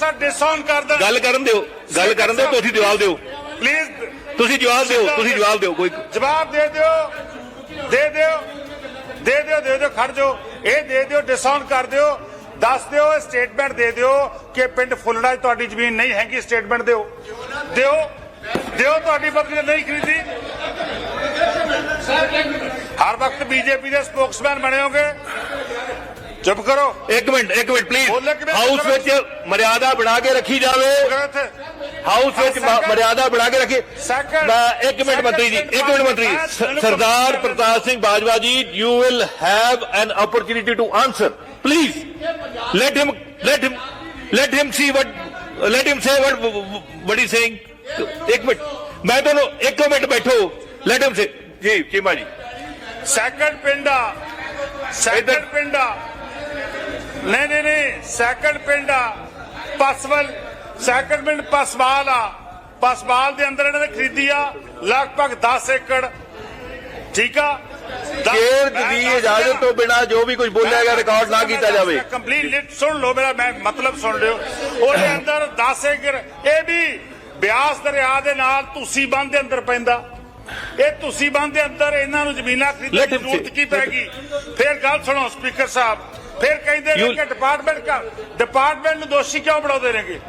ਸਾਹਿਬ ਡਿਸਆਨ ਕਰ ਦੇਣ। ਗੱਲ ਕਰਨ ਦਿਓ ਗੱਲ ਕਰਨ ਦਿਓ ਤੁਸੀਂ ਜਵਾਬ ਦਿਓ। ਪਲੀਜ਼ ਤੁਸੀਂ ਜਵਾਬ ਦਿਓ ਤੁਸੀਂ ਜਵਾਬ ਦਿਓ ਕੋਈ ਜਵਾਬ ਦੇ ਦਿਓ ਦੇ ਦਿਓ ਦੇ ਦਿਓ ਦੇ ਦਿਓ ਖੜ ਜਾਓ। ਇਹ ਦੇ ਦਿਓ ਡਿਸਆਨ ਕਰ ਦਿਓ। ਦੱਸ ਦਿਓ ਸਟੇਟਮੈਂਟ ਦੇ ਦਿਓ ਕਿ ਪਿੰਡ ਫੁੱਲੜਾ ਤੁਹਾਡੀ ਜ਼ਮੀਨ ਨਹੀਂ ਹੈਗੀ ਸਟੇਟਮੈਂਟ ਦਿਓ। ਦਿਓ ਦਿਓ ਤੁਹਾਡੀ ਬਦਲੀ ਨਹੀਂ ਖਰੀਦੀ। ਹਰ ਵਕਤ ਬੀਜੇਪੀ ਦੇ ਸਪੋਕਸਮੈਨ ਬਣੇ ਹੋਗੇ। चुप करो। एक मिनट एक मिनट प्लीज़ हाउस में मर्यादा बढ़ा के रखी जावे। हाउस में मर्यादा बढ़ा के रखी। एक मिनट मंत्री जी एक मिनट मंत्री Sardar Pratap Singh Bajwa ji you will have an opportunity to answer please let him let him let him see what let him say what what Singh एक मिनट मैं दोनों एक मिनट बैठो। Let him say जी Cheema ji. Second पिंडा। Second पिंडा। ਨਹੀਂ ਨਹੀਂ ਨਹੀਂ ਸੈਕੰਡ ਪਿੰਡਾ ਪਸਵਲ ਸੈਕੰਡ ਪਿੰਡ ਪਸਵਾਲ ਆ। ਪਸਵਾਲ ਦੇ ਅੰਦਰ ਇਹਨਾਂ ਨੇ ਖਰੀਦੀ ਆ ਲਗਭਗ 10 ਏਕੜ। ਠੀਕ ਆ? ਮੈਂ ਦੀ ਇਜਾਜ਼ਤ ਤੋਂ ਬਿਨਾ ਜੋ ਵੀ ਕੁਝ ਬੋਲਿਆ ਗਿਆ ਰਿਕਾਰਡ ਨਾ ਕੀਤਾ ਜਾਵੇ। ਕੰਪਲੀਟ ਲਿਟ ਸੁਣ ਲਓ ਮੇਰਾ ਮੈਂ ਮਤਲਬ ਸੁਣ ਲਿਓ। ਉਹਦੇ ਅੰਦਰ 10 ਏਕੜ ਇਹ ਵੀ ਬਿਆਸ ਦਰਿਆ ਦੇ ਨਾਲ ਤੁਸੀਂ ਬੰਦ ਦੇ ਅੰਦਰ ਪੈਂਦਾ। ਇਹ ਤੁਸੀਂ ਬੰਦ ਦੇ ਅੰਦਰ ਇਹਨਾਂ ਨੂੰ ਜ਼ਮੀਨਾਂ ਖਰੀਦਣ ਦੀ ਜ਼ਰੂਰਤ. ਕੀ ਪੈਗੀ ਫਿਰ ਗੱਲ ਸੁਣੋ ਸਪੀਕਰ ਸਾਹਿਬ। ਫਿਰ ਕਹਿੰਦੇ ਨੇ ਕਿ ਡਿਪਾਰਟਮੈਂਟ ਡਿਪਾਰਟਮੈਂਟ ਨੂੰ ਦੋਸ਼ੀ ਕਿਉਂ ਬਣਾਉਂਦੇ ਨੇਗੇ?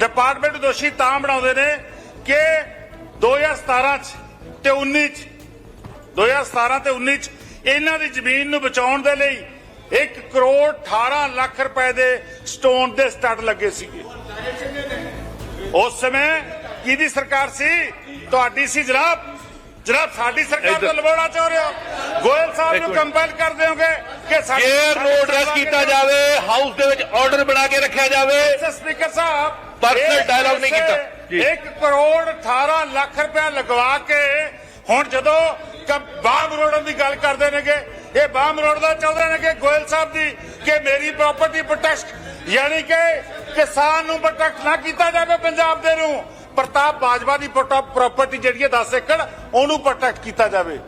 ਡਿਪਾਰਟਮੈਂਟ ਨੂੰ ਦੋਸ਼ੀ ਤਾਂ ਬਣਾਉਂਦੇ ਨੇ ਕਿ 2017 ਚ ਤੇ 19 ਚ 2017 ਤੇ 19 ਚ ਇਹਨਾਂ ਦੀ ਜ਼ਮੀਨ ਨੂੰ ਬਚਾਉਣ ਦੇ ਲਈ 1 ਕਰੋੜ 18 ਲੱਖ ਰੁਪਏ ਦੇ ਸਟੋਨ ਦੇ ਸਟੱਡ ਲੱਗੇ ਸੀਗੇ। ਉਸ ਸਮੇਂ ਕਿਹਦੀ ਸਰਕਾਰ ਸੀ? ਤੁਹਾਡੀ ਸੀ ਜਨਾਬ? ਜਨਾਬ ਸਾਡੀ ਸਰਕਾਰ ਤੋਂ। ਲਵਾਉਣਾ ਚਾਹ ਰਹੇ ਹੋ ਗੋਇਲ ਸਾਹਿਬ ਨੂੰ। ਕੰਪੈਲ ਕਰ ਦਿਓਗੇ ਕਿ ਸਾਡੀ ਨੂੰ ਐਡਰੈਸ ਕੀਤਾ ਜਾਵੇ ਹਾਊਸ ਦੇ ਵਿੱਚ ਆਰਡਰ ਬਣਾ ਕੇ ਰੱਖਿਆ ਜਾਵੇ ਸਪੀਕਰ ਸਾਹਿਬ ਇਸ dialogue ਨਹੀਂ ਕੀਤਾ। ਜੀ। 1 ਕਰੋੜ 18 ਲੱਖ ਰੁਪਏ ਲਗਵਾ ਕੇ ਹੁਣ ਜਦੋਂ ਬਾਮ ਰੋਡਨ ਦੀ ਗੱਲ ਕਰਦੇ ਨੇਗੇ ਇਹ ਬਾਮ ਰੋਡ ਦਾ ਚਾਹੁੰਦੇ ਨੇ ਕਿ ਗੋਇਲ ਸਾਹਿਬ ਦੀ ਕਿ ਮੇਰੀ ਪ੍ਰਾਪਰਟੀ ਪ੍ਰੋਟੈਕਟ ਯਾਨੀ ਕਿ ਕਿਸਾਨ ਨੂੰ ਪ੍ਰੋਟੈਕਟ ਨਾ ਕੀਤਾ ਜਾਵੇ ਪੰਜਾਬ ਦੇ ਨੂੰ ਪ੍ਰਤਾਪ ਬਾਜਵਾ ਦੀ ਪ੍ਰਾਪਰਟੀ ਜਿਹੜੀ ਹੈ 10 ਏਕੜ ਉਹਨੂੰ ਪ੍ਰੋਟੈਕਟ ਕੀਤਾ ਜਾਵੇ।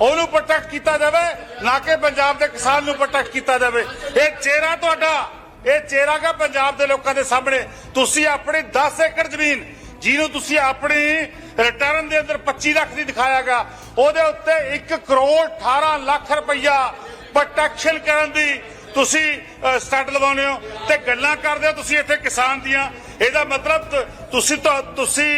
ਉਹਨੂੰ ਪ੍ਰੋਟੈਕਟ ਕੀਤਾ ਜਾਵੇ ਨਾ ਕਿ ਪੰਜਾਬ ਦੇ ਕਿਸਾਨ ਨੂੰ ਪ੍ਰੋਟੈਕਟ ਕੀਤਾ ਜਾਵੇ। ਇਹ ਚਿਹਰਾ ਤੁਹਾਡਾ ਇਹ ਚਿਹਰਾ ਗਾ ਪੰਜਾਬ ਦੇ ਲੋਕਾਂ ਦੇ ਸਾਹਮਣੇ। ਤੁਸੀਂ ਆਪਣੀ 10 ਏਕੜ ਜ਼ਮੀਨ ਜਿਹਨੂੰ ਤੁਸੀਂ ਆਪਣੀ ਰਿਟਰਨ ਦੇ ਅੰਦਰ 25 ਲੱਖ ਦੀ ਦਿਖਾਇਆਗਾ ਉਹਦੇ ਉੱਤੇ 1 ਕਰੋੜ 18 ਲੱਖ ਰੁਪਈਆ ਪ੍ਰੋਟੈਕਸ਼ਨ ਕਰਨ ਦੀ ਤੁਸੀਂ ਅ, ਸਟੱਡ ਲਵਾਉਂਦੇ ਹੋ ਤੇ ਗੱਲਾਂ ਕਰਦੇ ਹੋ ਤੁਸੀਂ ਇੱਥੇ ਕਿਸਾਨ ਦੀਆਂ। ਇਹਦਾ ਮਤਲਬ ਤੁਸੀਂ ਤਾਂ ਤੁਸੀਂ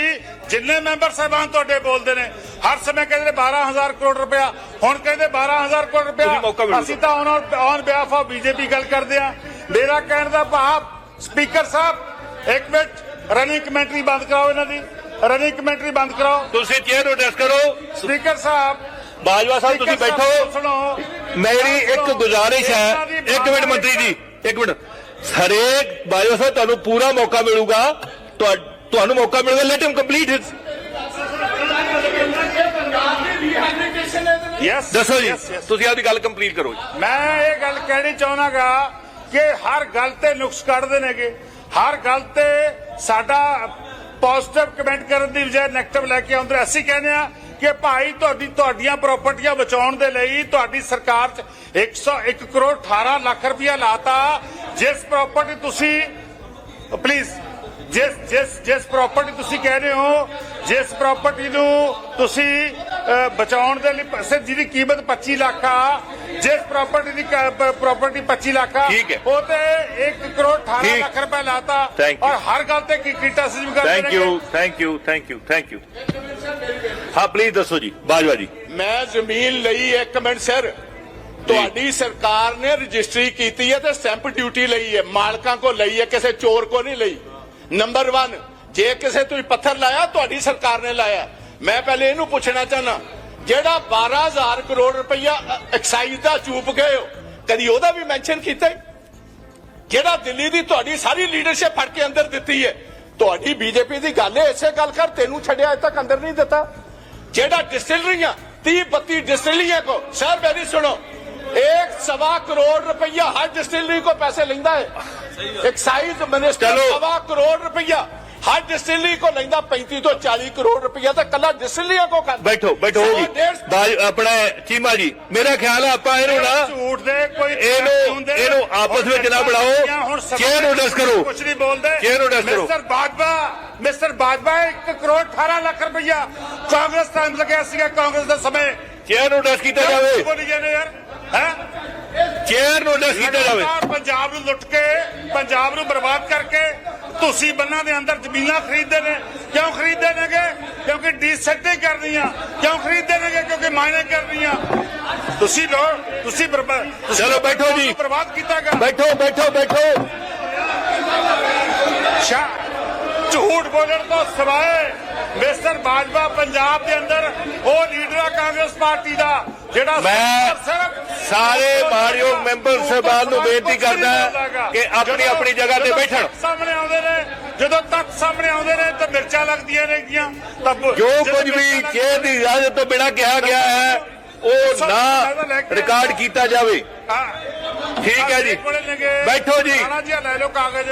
ਜਿੰਨੇ ਮੈਂਬਰ ਸਾਹਿਬਾਨ ਤੁਹਾਡੇ ਬੋਲਦੇ ਨੇ ਹਰ ਸਮੇਂ ਕਹਿੰਦੇ ਨੇ 12000 ਕਰੋੜ ਰੁਪਇਆ। ਹੁਣ ਕਹਿੰਦੇ 12000 ਕਰੋੜ ਰੁਪਇਆ। ਅਸੀਂ ਤਾਂ on on behalf of BJP ਗੱਲ ਕਰਦੇ ਆ ਮੇਰਾ ਕਹਿਣ ਦਾ ਭਾਵ ਸਪੀਕਰ ਸਾਹਿਬ ਇੱਕ ਮਿੰਟ ਰਨਿੰਗ ਕਮੈਂਟਰੀ ਬੰਦ ਕਰਾਓ ਇਹਨਾਂ ਦੀ। ਰਨਿੰਗ ਕਮੈਂਟਰੀ ਬੰਦ ਕਰਾਓ। ਤੁਸੀਂ ਚੇਅਰ ਐਡਰੈਸ ਕਰੋ। ਸਪੀਕਰ ਸਾਹਿਬ ਬਾਜਵਾ ਸਾਹਿਬ ਤੁਸੀਂ ਬੈਠੋ। ਸੁਣੋ। ਮੇਰੀ ਇੱਕ। ਗੁਜ਼ਾਰਿਸ਼ ਹੈ। ਇੱਕ ਮਿੰਟ ਮੰਤਰੀ ਜੀ ਇੱਕ ਮਿੰਟ। ਹਰੇਕ ਬਾਜਵਾ ਸਾਹਿਬ ਤੁਹਾਨੂੰ ਪੂਰਾ ਮੌਕਾ ਮਿਲੂਗਾ। ਤੁਹਾ- ਤੁਹਾਨੂੰ ਮੌਕਾ ਮਿਲੂਗਾ। Let him complete his yes ਦੱਸੋ ਜੀ। ਤੁਸੀਂ ਆਪਦੀ ਗੱਲ ਕੰਪਲੀਟ ਕਰੋ ਜੀ। ਮੈਂ ਇਹ ਗੱਲ ਕਹਿਣੀ ਚਾਹਨਾਗਾ ਕਿ ਹਰ ਗੱਲ ਤੇ ਨੁਕਸ ਕੱਢਦੇ ਨੇਗੇ। ਹਰ ਗੱਲ ਤੇ ਸਾਡਾ ਪੋਜ਼ਿਟਿਵ ਕਮੈਂਟ ਕਰਨ ਦੀ ਬਜਾਏ ਨੈਗੇਟਿਵ ਲੈ ਕੇ ਆਉਂਦੇ ਅਸੀਂ ਕਹਿੰਦੇ ਆ ਕਿ ਭਾਈ ਤੁਹਾਡੀ ਤੁਹਾਡੀਆਂ ਪ੍ਰਾਪਰਟੀਆਂ ਬਚਾਉਣ ਦੇ ਲਈ ਤੁਹਾਡੀ ਸਰਕਾਰ 'ਚ 101 ਕਰੋੜ 18 ਲੱਖ ਰੁਪਇਆ ਲਾਤਾ ਜਿਸ ਪ੍ਰਾਪਰਟੀ ਤੁਸੀਂ ਪਲੀਜ਼ ਜਿਸ ਜਿਸ ਜਿਸ ਪ੍ਰਾਪਰਟੀ ਤੁਸੀਂ ਕਹਿ ਰਹੇ ਹੋ ਜਿਸ ਪ੍ਰਾਪਰਟੀ ਨੂੰ ਤੁਸੀਂ ਬਚਾਉਣ ਦੇ ਲਈ ਪੈਸੇ ਜਿਹਦੀ ਕੀਮਤ 25 ਲੱਖ ਆ ਜਿਸ ਪ੍ਰਾਪਰਟੀ ਦੀ ਪ੍ਰਾਪਰਟੀ 25 ਲੱਖ ਆ। ਉਹ ਤੇ 1 ਕਰੋੜ 18 ਠੀਕ। ਲੱਖ ਰੁਪਏ ਲਾਤਾ. ਔਰ ਹਰ ਗੱਲ ਤੇ ਕੀ ਕੀਤਾ ਸੀ ਕਰਦੇ thank you thank you thank you thank you ਹਾਂ ਪਲੀਜ਼ ਦੱਸੋ ਜੀ ਬਾਜਵਾ ਜੀ। ਮੈਂ ਜ਼ਮੀਨ ਲਈ ਹੈ, ਇੱਕ ਮਿੰਟ ਸਰ। ਤੁਹਾਡੀ ਸਰਕਾਰ ਨੇ ਰਜਿਸਟਰੀ ਕੀਤੀ ਹੈ ਤੇ ਸਟੈਂਪ ਡਿਊਟੀ ਲਈ ਹੈ। ਮਾਲਕਾਂ ਕੋ ਲਈ ਹੈ ਕਿਸੇ ਚੋਰ ਕੋ ਨਹੀਂ ਲਈ। ਨੰਬਰ 1 ਜੇ ਕਿਸੇ ਤੁਸੀਂ ਪੱਥਰ ਲਾਇਆ ਤੁਹਾਡੀ ਸਰਕਾਰ ਨੇ ਲਾਇਆ। ਮੈਂ ਪਹਿਲੇ ਇਹਨੂੰ ਪੁੱਛਣਾ ਚਾਹਨਾ ਜਿਹੜਾ 12000 ਕਰੋੜ ਰੁਪਈਆ ਅ, ਐਕਸਾਈਜ਼ ਦਾ ਚੂਪ ਗਏ ਹੋ ਕਦੀ ਉਹਦਾ ਵੀ ਮੈਂਸ਼ਨ ਕੀਤਾ? ਜਿਹੜਾ ਦਿੱਲੀ ਦੀ ਤੁਹਾਡੀ ਸਾਰੀ ਲੀਡਰਸ਼ਿਪ ਫੜ ਕੇ ਅੰਦਰ ਦਿੱਤੀ ਹੈ ਤੁਹਾਡੀ ਬੀਜੇਪੀ ਦੀ ਗੱਲ ਹੈ ਇਸੇ ਗੱਲ ਕਰ ਤੈਨੂੰ ਛੱਡਿਆ ਅਜੇ ਤੱਕ ਅੰਦਰ ਨਹੀਂ ਦਿੱਤਾ। ਜਿਹੜਾ ਡਿਸਟਿਲਰੀਆਂ 30 32 डिस्टिलरियां को सर मेरी सुनो एक सवा करोड़ रुपया हर डिस्टिलरी को पैसे लेंदा है एक्साइज मिनिस्टर चलो। सवा करोड़ रुपया ਹਰ ਡਿਸਟਿਲਰੀ ਕੋ ਲੈਂਦਾ 35 ਤੋਂ 40 ਕਰੋੜ ਰੁਪਇਆ ਤਾਂ ਕੱਲਾ ਡਿਸਟਿਲਰੀਆਂ ਕੋ ਕਰਦਾ। ਬੈਠੋ ਬੈਠੋ ਸੌ, ਜੀ ਡੇਢ- ਬਾਜ ਆਪਣਾ ਚੀਮਾ ਜੀ ਮੇਰਾ ਖਿਆਲ ਹੈ ਆਪਾਂ ਇਹਨੂੰ ਨਾ ਝੂਠ ਦੇ ਕੋਈ ਇਹਨੂੰ- ਇਹਨੂੰ ਆਪਸ ਵਿੱਚ ਨਾ ਬਣਾਓ। ਚੇਅਰ ਨੂੰ ਡਿਸਕਸ ਕਰੋ। ਕੁਛ ਨਹੀਂ ਬੋਲਦੇ। ਚੇਅਰ ਨੂੰ ਡਿਸਕਸ ਕਰੋ। ਮਿਸਟਰ ਬਾਜਵਾ ਮਿਸਟਰ ਬਾਜਵਾ 1 ਕਰੋੜ 18 ਲੱਖ ਰੁਪਇਆ ਕਾਂਗਰਸ ਟਾਈਮ ਲੱਗਿਆ ਸੀਗਾ ਕਾਂਗਰਸ ਦੇ ਸਮੇਂ। ਚੇਅਰ ਨੂੰ ਡਿਸਕਸ ਕੀਤਾ ਜਾਵੇ? ਬੋਲੀ ਜਾਂਦੇ ਯਾਰ? ਹੈ? ਚੇਅਰ ਨੂੰ ਡਿਸਕਸ ਕੀਤਾ ਜਾਵੇ। ਪੰਜਾਬ ਨੂੰ ਲੁੱਟ ਕੇ ਪੰਜਾਬ ਨੂੰ ਬਰਬਾਦ ਕਰਕੇ ਤੁਸੀਂ ਬੰਨਾਂ ਦੇ ਅੰਦਰ ਜ਼ਮੀਨਾਂ ਖਰੀਦਦੇ ਨੇ ਕਿਉਂ ਖਰੀਦਦੇ ਨੇਗੇ? ਕਿਉਂਕਿ ਡੀਸੈਟਿੰਗ ਕਰਨੀਆਂ ਕਿਉਂ ਖਰੀਦਦੇ ਨੇਗੇ? ਕਿਉਂਕਿ ਮਾਈਨਿੰਗ ਕਰਨੀਆਂ। ਤੁਸੀਂ ਲੋ ਤੁਸੀਂ ਚਲੋ ਬੈਠੋ ਜੀ। ਬਰਬਾਦ ਕੀਤਾਗਾ ਬੈਠੋ ਬੈਠੋ ਬੈਠੋ। ਸ਼ਾ ਝੂਠ ਬੋਲਣ ਤੋਂ ਸਿਵਾਏ ਮਿਸਟਰ ਬਾਜਵਾ ਪੰਜਾਬ ਦੇ ਅੰਦਰ ਉਹ ਲੀਡਰ ਆ ਕਾਂਗਰਸ ਪਾਰਟੀ ਦਾ ਜਿਹੜਾ ਮੈਂ ਸਾਰੇ ਮਾਣਯੋਗ ਮੈਂਬਰ ਸਾਹਿਬਾਨ ਨੂੰ ਬੇਨਤੀ ਕਰਦਾ ਕਿ ਆਪਣੀ ਆਪਣੀ ਜਗ੍ਹਾ ਤੇ ਬੈਠਣ। ਸਾਹਮਣੇ ਆਉਂਦੇ ਨੇ ਜਦੋਂ ਤੱਕ ਸਾਹਮਣੇ ਆਉਂਦੇ ਨੇ ਤਾਂ ਮਿਰਚਾਂ ਲੱਗਦੀਆਂ ਨੇਗੀਆਂ। ਤਾਂ ਜੋ ਕੁਝ ਵੀ ਚੇਅਰ ਦੀ ਇਜਾਜ਼ਤ ਤੋਂ ਬਿਨਾਂ ਕਿਹਾ ਗਿਆ ਹੈ ਉਹ ਨਾ ਰਿਕਾਰਡ ਕੀਤਾ ਜਾਵੇ। ਠੀਕ ਹੈ ਜੀ। ਬੈਠੋ ਜੀ। ਜੀ ਲੈ ਲਓ ਕਾਗਜ਼।